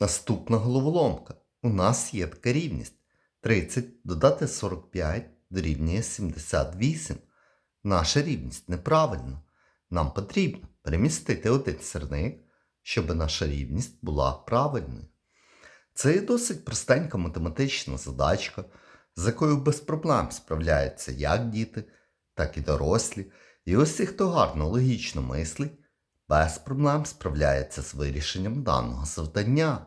Наступна головоломка. У нас є така рівність. 30 додати 45 дорівнює 78. Наша рівність неправильна. Нам потрібно перемістити один сірник, щоб наша рівність була правильною. Це є досить простенька математична задачка, з якою без проблем справляються як діти, так і дорослі. І усі, хто гарно логічно мислить, без проблем справляється з вирішенням даного завдання.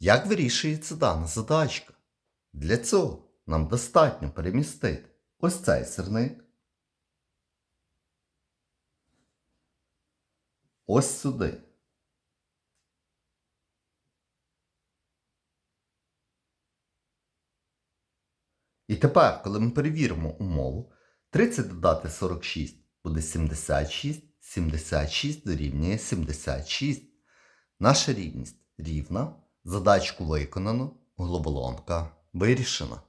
Як вирішується дана задачка? Для цього нам достатньо перемістити ось цей сирник. Ось сюди. І тепер, коли ми перевіримо умову, 30 додати 46 буде 76, 76 дорівнює 76. Наша рівність рівна. Задачку виконано, головоломка вирішена.